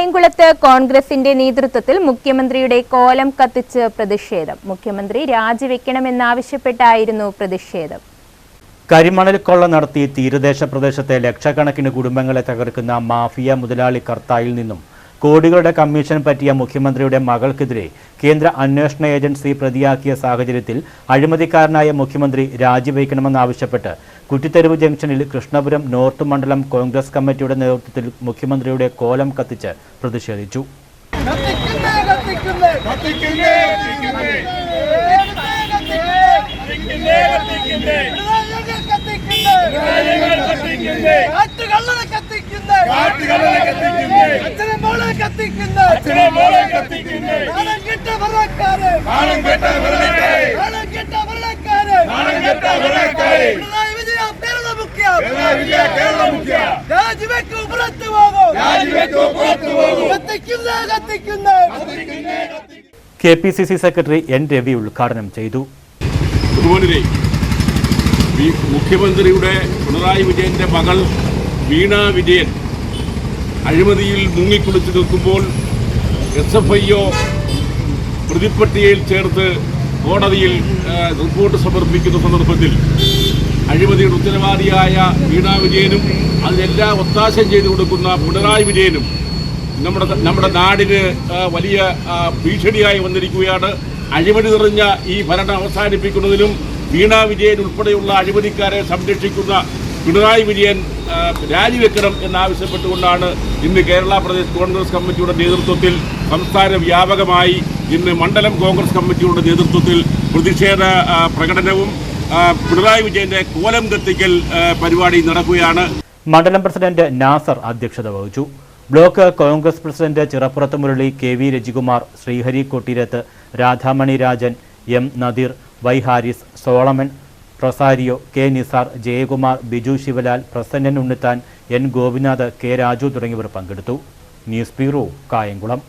കായംകുളത്ത് കോൺഗ്രസിന്റെ നേതൃത്വത്തിൽ മുഖ്യമന്ത്രിയുടെ കോലം കത്തിച്ച് പ്രതിഷേധം. മുഖ്യമന്ത്രി രാജിവെക്കണമെന്നാവശ്യപ്പെട്ടായിരുന്നു പ്രതിഷേധം. കരിമണൽ കൊള്ള നടത്തി തീരദേശ പ്രദേശത്തെ ലക്ഷക്കണക്കിന് കുടുംബങ്ങളെ തകർക്കുന്ന മാഫിയ മുതലാളി കർത്തായിൽ നിന്നും കോടികളുടെ കമ്മീഷൻ പറ്റിയ മുഖ്യമന്ത്രിയുടെ മകൾക്കെതിരെ കേന്ദ്ര അന്വേഷണ ഏജൻസി പ്രതിയാക്കിയ സാഹചര്യത്തിൽ അഴിമതിക്കാരനായ മുഖ്യമന്ത്രി രാജിവയ്ക്കണമെന്നാവശ്യപ്പെട്ട് കുറ്റിത്തെരുവ് ജംഗ്ഷനിൽ കൃഷ്ണപുരം നോർത്ത് മണ്ഡലം കോൺഗ്രസ് കമ്മിറ്റിയുടെ നേതൃത്വത്തിൽ മുഖ്യമന്ത്രിയുടെ കോലം കത്തിച്ച് പ്രതിഷേധിച്ചു കത്തിക്കുന്നേ രാജിവെക്കൂ പുറത്തു പോകും കത്തിക്കുന്നേ കത്തിക്കുന്നേ. K P C C secretary N Ravi ഉദ്ഘാടനം ചെയ്തു. മുഖ്യമന്ത്രിയുടെ പിണറായി വിജയന്റെ മകൾ വീണ വിജയൻ അഴിമതിയിൽ മുങ്ങിക്കുളിച്ച് നിൽക്കുമ്പോൾ എസ് എഫ് ഐ ഒ പ്രതിപ്പട്ടികയിൽ ചേർത്ത് കോടതിയിൽ റിപ്പോർട്ട് സമർപ്പിക്കുന്ന സന്ദർഭത്തിൽ അഴിമതിയുടെ ഉത്തരവാദിയായ വീണാ വിജയനും അതിനെല്ലാം ഒത്താശം ചെയ്തു കൊടുക്കുന്ന പിണറായി വിജയനും നമ്മുടെ നമ്മുടെ നാടിന് വലിയ ഭീഷണിയായി വന്നിരിക്കുകയാണ്. അഴിമതി നിറഞ്ഞ ഈ ഭരണം അവസാനിപ്പിക്കുന്നതിനും വീണാ വിജയൻ ഉൾപ്പെടെയുള്ള അഴിമതിക്കാരെ സംരക്ഷിക്കുന്ന പിണറായി വിജയൻ രാജിവെക്കണം എന്നാവശ്യപ്പെട്ടുകൊണ്ടാണ് ഇന്ന് കേരള പ്രദേശ് കോൺഗ്രസ് കമ്മിറ്റിയുടെ നേതൃത്വത്തിൽ സംസ്ഥാന വ്യാപകമായി ഇന്ന് മണ്ഡലം കോൺഗ്രസ് കമ്മിറ്റിയുടെ നേതൃത്വത്തിൽ പ്രതിഷേധ പ്രകടനവും പിണറായി വിജയന്റെ കോലം കത്തിക്കൽ പരിപാടി നടക്കുകയാണ്. മണ്ഡലം പ്രസിഡന്റ് നാസർ അധ്യക്ഷത വഹിച്ചു. Block Congress president Chirappurath Murali K V Rajikumar Sreehari Kottirath Radhamani Rajan M Nadeer Y Haris Solomon Rosario K Nisar Jayakumar Biju Sivalal Prasannan Unnithan N Gopinath K Raju തുടങ്ങിയവർ പങ്കെടുത്തു. News bureau Kayamkulam.